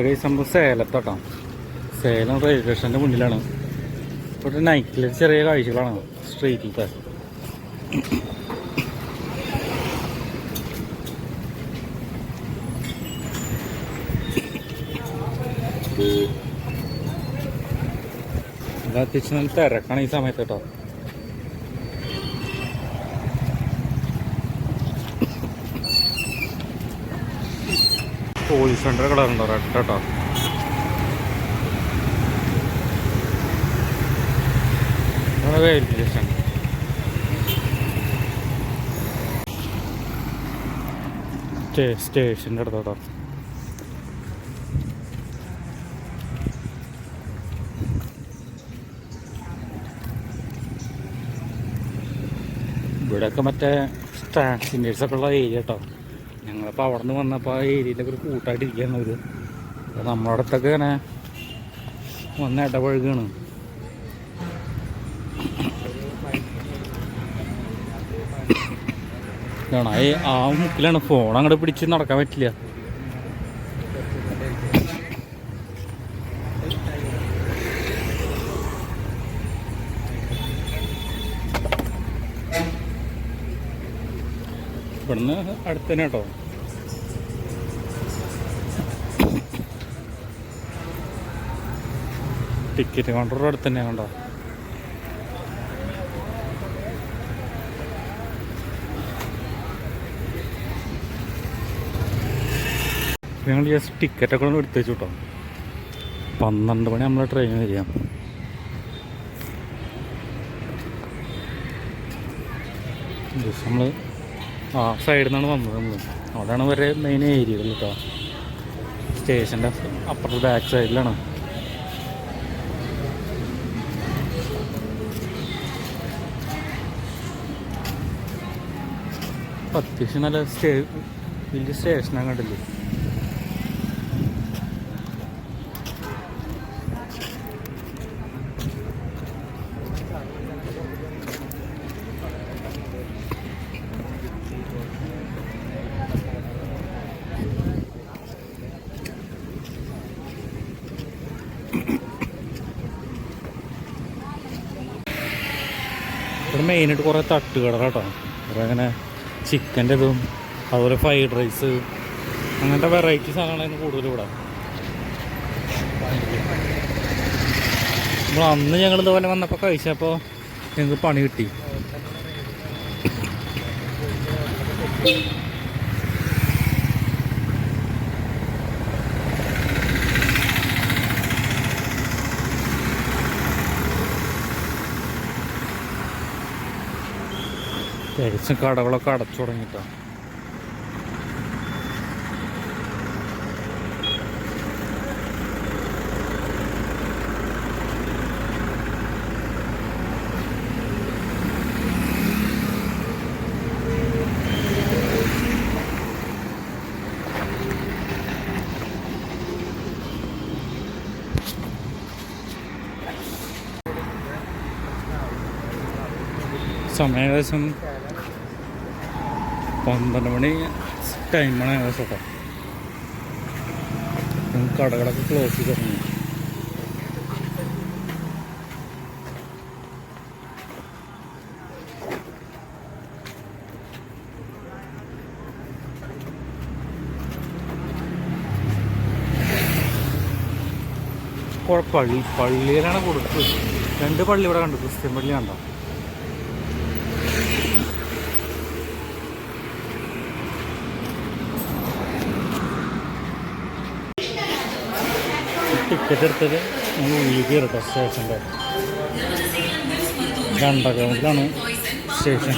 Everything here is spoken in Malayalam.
ഒരു സംഭവം സേലത്തോട്ടോ. സേലം റെയിൽവേ സ്റ്റേഷന്റെ മുന്നിലാണ്. ഇവിടെ നൈറ്റിലെ ചെറിയ കാഴ്ചകളാണ് സ്ട്രീറ്റിലത്തെ അത്യാവശ്യം നല്ല തിരക്കാണ് ഈ സമയത്ത് കേട്ടോ. പോലീസ് സെന്റർ കളറുണ്ടോ റെഡ് കേട്ടോ. സ്റ്റേഷൻ സ്റ്റേ സ്റ്റേഷന്റെ അടുത്തോട്ടോ ഇവിടെയൊക്കെ മറ്റേ ട്രാൻസ്ജെൻഡേഴ്സൊക്കെ ഉള്ള ഏരിയ കേട്ടോ. ഞങ്ങളിപ്പോൾ അവിടെ നിന്ന് വന്നപ്പോൾ ആ ഏരിയയിലൊക്കെ ഒരു കൂട്ടായിട്ട് ഇരിക്കുകയാണ് അപ്പോൾ നമ്മുടെ അടുത്തൊക്കെ ഇങ്ങനെ വന്ന് ഇടപഴകുകയാണ് ഇതാണ്? ആ മുക്കിലാണ്. ഫോൺ അങ്ങോട്ട് പിടിച്ച് നടക്കാൻ പറ്റില്ല. ഇവിടുന്ന് അടുത്ത് തന്നെ കേട്ടോ. ടിക്കറ്റ് കൗണ്ടർ അടുത്ത് തന്നെ കണ്ടോ? ഞങ്ങൾ ജസ്റ്റ് ടിക്കറ്റൊക്കെ എടുത്ത് വെച്ചു കേട്ടോ പന്ത്രണ്ട് മണി നമ്മളെ ട്രെയിൻ വരികയാണ് ജസ്റ്റ് നമ്മൾ ആ സൈഡിൽ നിന്നാണ് വന്നത് നമ്മൾ അവിടെയാണ് വരെ മെയിൻ ഏരിയകൾ കേട്ടോ. സ്റ്റേഷന്റെ അപ്പുറത്തെ ബാക്ക് സൈഡിലാണ് അത്യാവശ്യം നല്ല സ്റ്റേ വലിയ സ്റ്റേഷൻ കണ്ടില്ലേ? ഇവിടെ മെയിനായിട്ട് കുറേ തട്ടുകട കേട്ടോ കുറേ അങ്ങനെ ചിക്കന്റെ ഇതും അതുപോലെ ഫ്രൈഡ് റൈസ് അങ്ങനത്തെ വെറൈറ്റി സാധനങ്ങളാണ് കൂടുതൽ ഇവിടെ. നമ്മൾ അന്ന് ഞങ്ങൾ ഇതുപോലെ വന്നപ്പോൾ കഴിച്ചപ്പോൾ ഞങ്ങൾക്ക് പണി കിട്ടി. ഏകദേശം കടകളൊക്കെ അടച്ചു തുടങ്ങിട്ടോ. സമയം ഏകദേശം പന്ത്രണ്ട് മണി ടൈമാണ് ഏകദേശം കടകളൊക്കെ ക്ലോസ് ചെയ്ത് തുടങ്ങി. പള്ളി പള്ളിയിലാണ് കൊടുത്തത്. രണ്ട് പള്ളി ഇവിടെ കണ്ടു. ക്രിസ്ത്യൻ പള്ളി കണ്ടോ ടിക്കറ്റ് എടുത്തത് നമ്മൾ ഉള്ളിൽ കയറട്ടോ സ്റ്റേഷന്റെ. രണ്ടര ഗ്രൗണ്ടിലാണ് സ്റ്റേഷൻ.